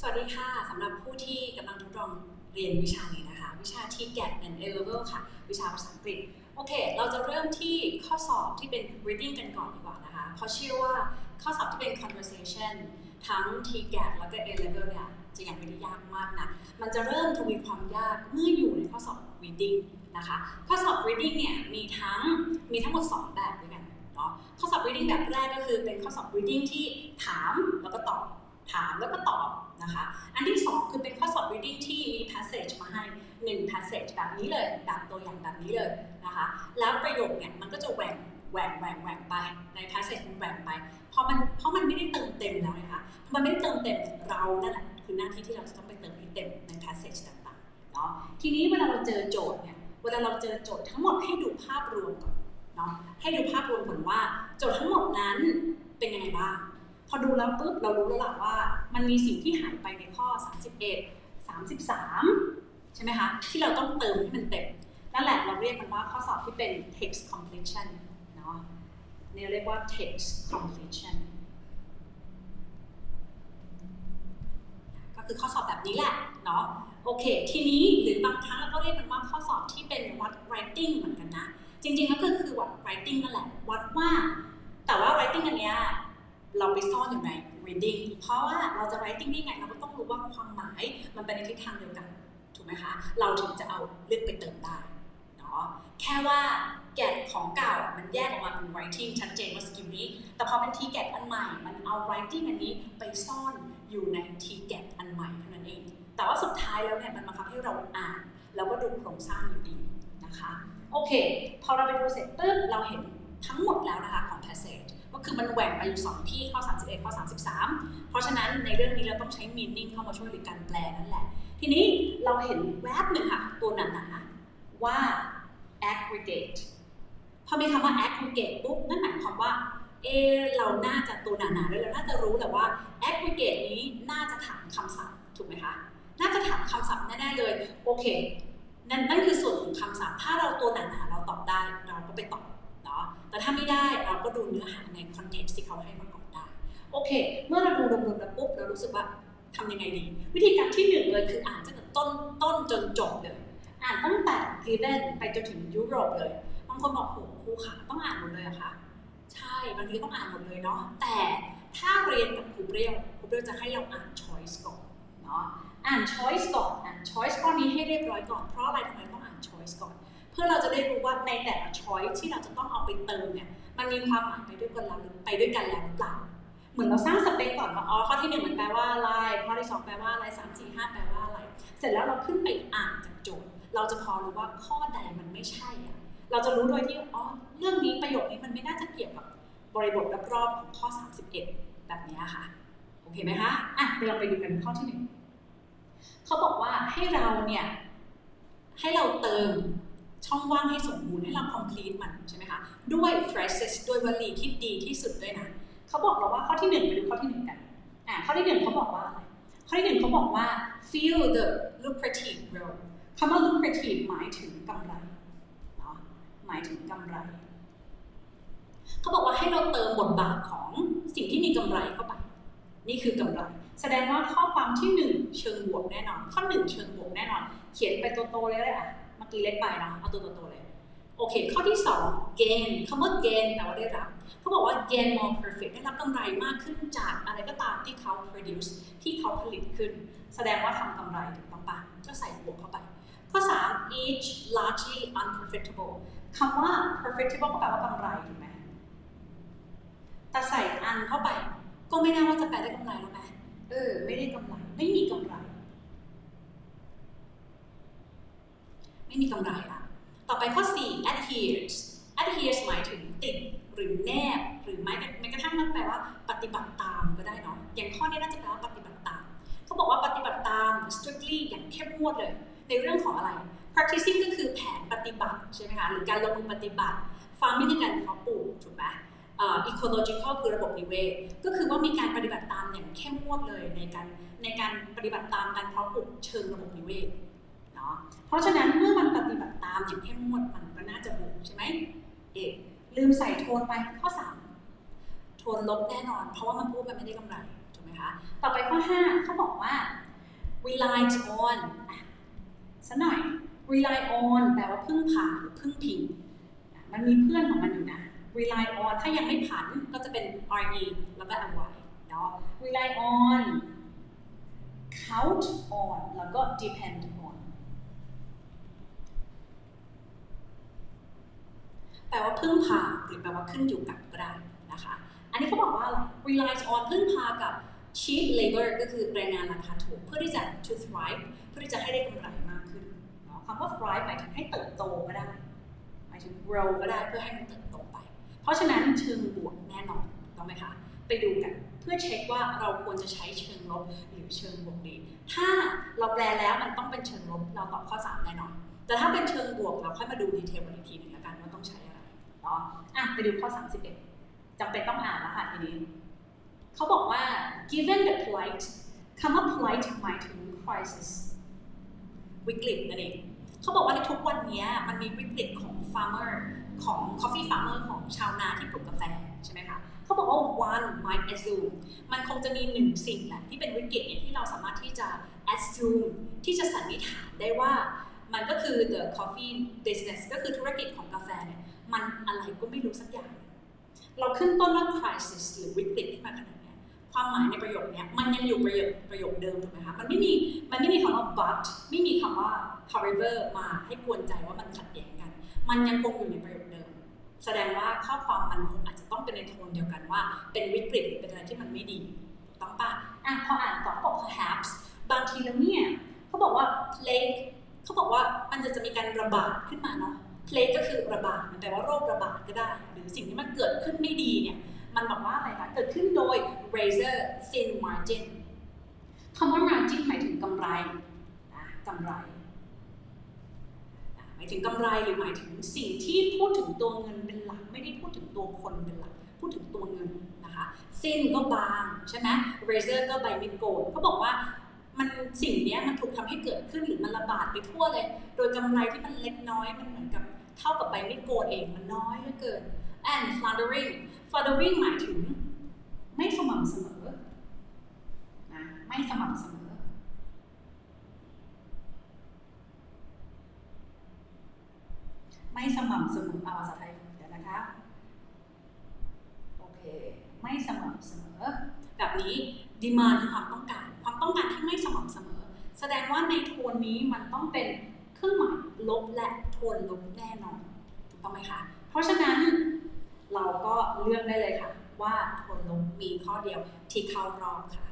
สวัสดีค่ะสำหรับผู้ที่กำลังทดลองเรียนวิชานี้นะคะ วิชา TGAT and A Level ค่ะ วิชาภาษาอังกฤษ โอเค เราจะเริ่มที่ข้อสอบที่เป็น reading กันก่อนดีกว่านะคะ เพราะเชื่อว่าข้อสอบที่เป็น conversation ทั้ง TGAT แล้วก็ A Level เนี่ยจะยังไม่ได้ยากมากนะ มันจะเริ่มทวีความยากเมื่ออยู่ในข้อสอบ reading นะคะ ข้อสอบ reading เนี่ยมีทั้งมีทั้งหมด 2 แบบด้วยกันเนาะ ข้อสอบ reading แบบแรกก็คือเป็นข้อสอบ reading ที่ถามแล้วก็ตอบ ถามแล้วก็ตอบนะคะ อันที่ 2 คือเป็นข้อสอบ reading ที่มี passage มาให้ 1 passage แบบนี้เลยแบบตัวอย่างแบบนี้เลยนะคะ แล้วประโยคเนี่ยมันก็จะแหว่งแหว่งแหว่งแหว่งไปใน passage มันแหว่งไปเพราะมันเพราะมันไม่ได้เติมเต็มแล้วนะคะมันไม่ได้เติมเต็มเรานั่นแหละคือหน้าที่ที่เราจะต้องไปเติมให้เต็มใน passage ต่างๆเนาะทีนี้เวลาเราเจอโจทย์เนี่ยเวลาเราเจอโจทย์ทั้งหมดให้ดูภาพรวมก่อนเนาะให้ดูภาพรวมก่อนว่า โจทย์ทั้งหมดนั้นเป็นยังไงบ้าง พอดูแล้วปุ๊บเรารู้แล้วล่ะว่า มันมีสิ่งที่หายไปในข้อ 31 33 ใช่ไหมคะ ที่เราต้องเติมให้มันเต็ม นั่นแหละเราเรียกมันว่าข้อสอบที่เป็น text completion เนาะนี่เรียกว่า text completion ก็คือข้อสอบแบบนี้แหละเนาะโอเค ทีนี้หรือบางครั้งเราก็เรียกมันว่าข้อสอบที่เป็นวัด writing เหมือนกันนะ จริงๆก็คือคือวัด writing นั่นแหละวัดว่า แต่ว่า writing อันเนี้ย เราไปซ่อนอยู่ใน reading เพราะว่าเราจะ writing ได้ไงเราก็ต้องรู้ว่าความหมายมันไปในทิศทางเดียวกันถูกไหมคะเราถึงจะเอาเลือกไปเติมได้เนาะแค่ว่าแกะของเก่ามันแยกออกมาเป็น writing ชัดเจนว่าสกิลนี้ แต่พอเป็น t g a t อันใหม่ มันเอา writing อันนี้ไปซ่อนอยู่ใน t g a t อันใหม่เท่านั้นเอง แต่ว่าสุดท้ายแล้วเนี่ยมันบังคับให้เราอ่านแล้วก็ดูโครงสร้างอยู่ดีนะคะ โอเค พอเราไปดูเสร็จปุ๊บเราเห็นทั้งหมดแล้วนะคะของ passage ก็คือมันแหว่งไปอยู่ 2 ที่ข้อ 31 ข้อ 33 เพราะฉะนั้นในเรื่องนี้เราต้องใช้ meaning เข้ามาช่วยหรือการแปลนั่นแหละ ทีนี้เราเห็นแวบหนึ่งค่ะ ตัวหนาๆว่า aggregate พอมีคำว่า aggregate ปุ๊บนั่นหมายความว่าเอเราน่าจะตัวหนาๆด้วยเราน่าจะรู้แหละว่า aggregate นี้น่าจะถามคำศัพท์ถูกไหมคะน่าจะถามคำศัพท์แน่ๆเลยโอเคนั่นนั่นคือส่วนของคำศัพท์ถ้าเราตัวหนาๆเราตอบได้เราก็ไปตอบ แต่ถ้าไม่ได้เราก็ดูเนื้อหาในคอนเทนต์ที่เขาให้มาก่อนได้ โอเค เมื่อเราดูรวมๆแล้วปุ๊บเรารู้สึกว่าทำยังไงดี วิธีการที่หนึ่งเลยคืออ่านตั้งแต่ต้นต้นจนจบเลย อ่านตั้งแต่กรีเดนไปจนถึงยุโรปเลยบางคนบอกโหครูขาต้องอ่านหมดเลยอะคะใช่บางทีต้องอ่านหมดเลยเนาะแต่ถ้าเรียนกับครูเปรี้ยวครูเปรี้ยวจะให้เราอ่าน choice ก่อนเนาะอ่าน choice ก่อนอ่าน choice ข้อนี้ให้เรียบร้อยก่อนเพราะอะไรทำไมต้องอ่าน choice ก่อน พื่อเราจะได้รู้ว่าในแต่ละ choice ที่เราจะต้องเอาไปเติมเนี่ยมันมีความหมายไปด้วยกันแล้วไปด้วยกันแล้วหรือเปล่าเหมือนเราสร้างสเปคก่อนว่าอ๋อข้อที่หนึ่งมันแปลว่าอะไรข้อที่สองแปลว่าอะไรสามสี่ห้าแปลว่าอะไรเสร็จแล้วเราขึ้นไปอ่านจากโจทย์ เราจะพอรู้ว่าข้อใดมันไม่ใช่อะเราจะรู้โดยที่อ๋อเรื่องนี้ประโยคนี้มันไม่น่าจะเกี่ยวกับบริบทรอบๆของข้อ 31 แบบนี้ค่ะโอเคไหมคะอะเดี๋ยวเราไปดูกันข้อที่หนึ่งเขาบอกว่าให้เราเนี่ยให้เราเติม ช่องว่างให้สมบูรณ์ให้เรา complete มันใช่ไหมคะด้วย phrases ด้วยวลีที่ดีที่สุดด้วยนะเขาบอกเราว่าข้อที่หนึ่งไปดูข้อที่หนึ่งกันอ่าข้อที่หนึ่งเขาบอกว่าอะไรข้อที่หนึ่งเขาบอกว่า feel the lucrative role คำว่า lucrative หมายถึงกำไรเนาะหมายถึงกำไรเขาบอกว่าให้เราเติมบทบาทของสิ่งที่มีกำไรเข้าไป นี่คือกำไร แสดงว่าข้อความที่หนึ่งเชิงบวกแน่นอน ข้อหนึ่งเชิงบวกแน่นอน เขียนไปโตๆเลยเลยอะ กี้เล็กไปนะเอาตัวโตๆเลยโอเค ข้อที่สอง gain คำว่า gain แปลว่าได้รับ เขาบอกว่า gain more profit ได้รับกำไรมากขึ้นจากอะไรก็ตามที่เขา produce ที่เขาผลิตขึ้น แสดงว่าทำกำไรถูกต้องปะก็ใส่บวกเข้าไป ข้อ 3 each largely unprofitable คำว่า profitable ก็แปลว่ากำไรถูกไหมแต่ใส่ un เข้าไป ก็ไม่น่าว่าจะแปลได้กำไรแล้วไหมเออ ไม่ได้กำไร ไม่มีกำไร ไม่มีกำไรละต่อไปข้อ 4 adheres adheres หมายถึงติดหรือแนบหรือแม้แม้กระทั่งมันแปลว่าปฏิบัติตามก็ได้เนาะอย่างข้อนี้น่าจะแปลว่าปฏิบัติตามเขาบอกว่าปฏิบัติตาม strictly อย่างเข้มงวดเลย ในเรื่องของอะไร practicing ก็คือแผนปฏิบัติใช่ไหมคะหรือการลงมือปฏิบัติ farming คือการเพาะปลูกถูกไหม ecological คือระบบนิเวศก็คือว่ามีการปฏิบัติตามอย่างเข้มงวดเลยในการในการปฏิบัติตามการเพาะปลูกเชิงระบบนิเวศ เนาะเพราะฉะนั้นเมื่อมันปฏิบัติตามอย่างเข้มงวดมันก็น่าจะบวกใช่ไหมเอกลืมใส่โทนไปข้อ 3 โทนลบแน่นอน เพราะว่ามันพูดมันไม่ได้กำไรถูกไหมคะต่อไปข้อ 5 เขาบอกว่า relied on สักหน่อย rely on แปลว่าพึ่งพาหรือพึ่งพิงมันมีเพื่อนของมันอยู่นะ rely on ถ้ายังไม่ผันก็จะเป็น re แล้วก็ ly เนาะ rely on count on แล้วก็ depend on แปลว่าพึ่งพาหรือแปลว่าขึ้นอยู่กับก็ได้นะคะ อันนี้เขาบอกว่าอะไร relies on พึ่งพากับ cheap labor ก็คือแรงงานราคาถูกเพื่อที่จะ to thrive เพื่อที่จะให้ได้กำไรมากขึ้นเนาะคำว่า thrive หมายถึงให้เติบโตก็ได้ หมายถึง grow ก็ได้เพื่อให้มันเติบโตไป เพราะฉะนั้นเชิงบวกแน่นอนต้องไหมคะไปดูกันเพื่อเช็คว่าเราควรจะใช้เชิงลบหรือเชิงบวกดี ถ้าเราแปลแล้วมันต้องเป็นเชิงลบเราตอบข้อ 3 แน่นอน แต่ถ้าเป็นเชิงบวกเราค่อยมาดูดีเทลกันอีกทีนึง เนาะอะไปดูข้อ 31จำเป็นต้องอ่านแล้วค่ะทีนี้ เขาบอกว่า given the plight คำว่า plight หมายถึง crisis วิกฤตนั่นเองเขาบอกว่าในทุกวันนี้มันมีวิกฤตของ farmer ของ coffee farmer ของชาวนาที่ปลูกกาแฟใช่ไหมคะเขาบอกว่า one might assume มันคงจะมีหนึ่งสิ่งแหละที่เป็นวิกฤตเนี่ยที่เราสามารถที่จะ assume ที่จะสันนิษฐานได้ว่ามันก็คือ the coffee business ก็คือธุรกิจของกาแฟเนี่ย มันอะไรก็ไม่รู้สักอย่าง เราขึ้นต้นว่า crisis หรือวิกฤตขึ้นมาขนาดนี้ความหมายในประโยคนี้มันยังอยู่ประโยคประโยคเดิมถูกไหมคะ มันไม่มีมันไม่มีคำว่า but ไม่มีคำว่า however มาให้กวนใจว่ามันขัดแย้งกัน มันยังคงอยู่ในประโยคเดิม แสดงว่าข้อความมันคงอาจจะต้องเป็นในโทนเดียวกันว่า เป็นวิกฤตหรือเป็นอะไรที่มันไม่ดีถูกต้องปะอะพออ่านต่อบอก perhaps บางทีแล้วเนี่ยเขาบอกว่า plague เขาบอกว่ามันจะจะมีการระบาดขึ้นมาเนาะ plague ก็คือระบาดแปลว่าโรคระบาดก็ได้ หรือสิ่งที่มันเกิดขึ้นไม่ดีเนี่ย มันบอกว่าอะไรคะเกิดขึ้นโดย razor thin margin คำว่า margin หมายถึงกำไรนะกำไร หมายถึงกำไรหรือหมายถึงสิ่งที่พูดถึงตัวเงินเป็นหลัก ไม่ได้พูดถึงตัวคนเป็นหลัก พูดถึงตัวเงินนะคะ thin ก็บางใช่ไหม razor ก็ใบมีดโกนเขาบอกว่ามันสิ่งเนี้ยมันถูกทำให้เกิดขึ้นหรือมันระบาดไปทั่วเลย โดยกำไรที่มันเล็กน้อยมันเหมือนกับ เท่ากับใบมีดโกนเองมันน้อยเหลือเกิน and floundering floundering หมายถึง ไม่สม่ำเสมอนะไม่สม่ำเสมอ ไม่สม่ำเสมอเอาภาษาไทยเดี๋ยวนะคะโอเคไม่สม่ำเสมอ แบบนี้ดีมาคือความต้องการ ความต้องการที่ไม่สม่ำเสมอ แสดงว่าในโทนนี้มันต้องเป็น เครื่องหมายลบและโทนลบแน่นอนถูกต้องไหมคะ เพราะฉะนั้นเราก็เลือกได้เลยค่ะ ว่าโทนลบมีข้อเดียวที่เข้ารอบค่ะ